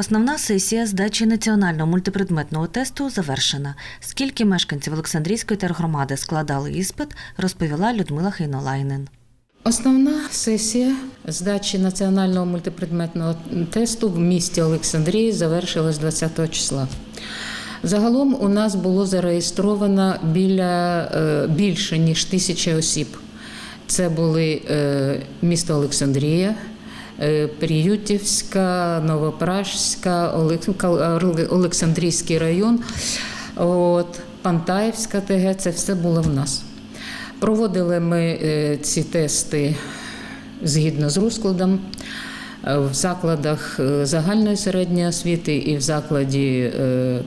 Основна сесія здачі національного мультипредметного тесту завершена. Скільки мешканців Олександрійської тергромади складали іспит, розповіла Людмила Хейнолайнен. Основна сесія здачі національного мультипредметного тесту в місті Олександрії завершилась 20 числа. Загалом у нас було зареєстровано біля е, більше ніж тисячі осіб. Це були е, місто Олександрія, Приютівська, Новопражська, Олександрійський район, от, Пантаївська ТГ. Це все було в нас. Проводили ми е, ці тести згідно з розкладом е, в закладах е, загальної середньої освіти і в закладі е,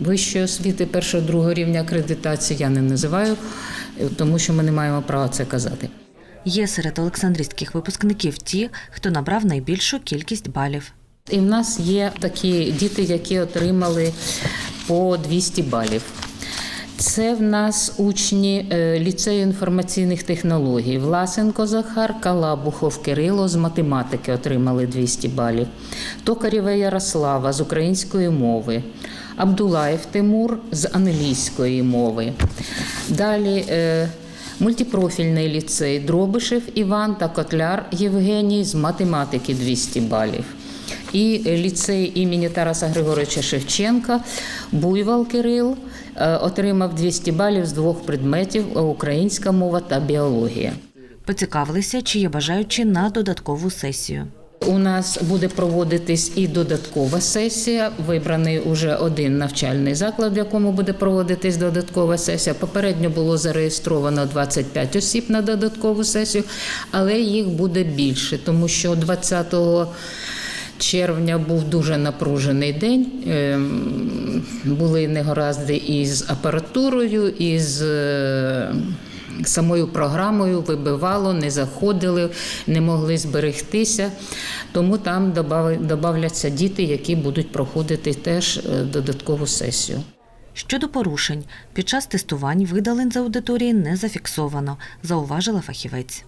вищої освіти першого другого рівня акредитації я не називаю, е, тому що ми не маємо права це казати. Є серед олександрійських випускників ті, хто набрав найбільшу кількість балів. І в нас є такі діти, які отримали по 200 балів. Це в нас учні е, ліцею інформаційних технологій. Власенко Захар, Калабухов Кирило з математики отримали 200 балів. Токарєва Ярослава з української мови. Абдулаєв Тимур з англійської мови. Далі е, мультипрофільний ліцей Дробишев Іван та Котляр Євгеній з математики 200 балів. І ліцей імені Тараса Григоровича Шевченка Буйвал Кирил е, отримав 200 балів з двох предметів українська мова та біологія. Поцікавилися, чи є бажаючі на додаткову сесію. У нас буде проводитись і додаткова сесія. Вибраний уже один навчальний заклад, в якому буде проводитись додаткова сесія. Попередньо було зареєстровано 25 осіб на додаткову сесію, але їх буде більше, тому що 20 червня був дуже напружений день. Ем, Були негаразди із апаратурою, із е, самою програмою вибивало, не заходили, не могли зберегтися. Тому там додаться діти, які будуть проходити теж е, додаткову сесію. Щодо порушень, під час тестувань видалень з аудиторії не зафіксовано, зауважила фахівець.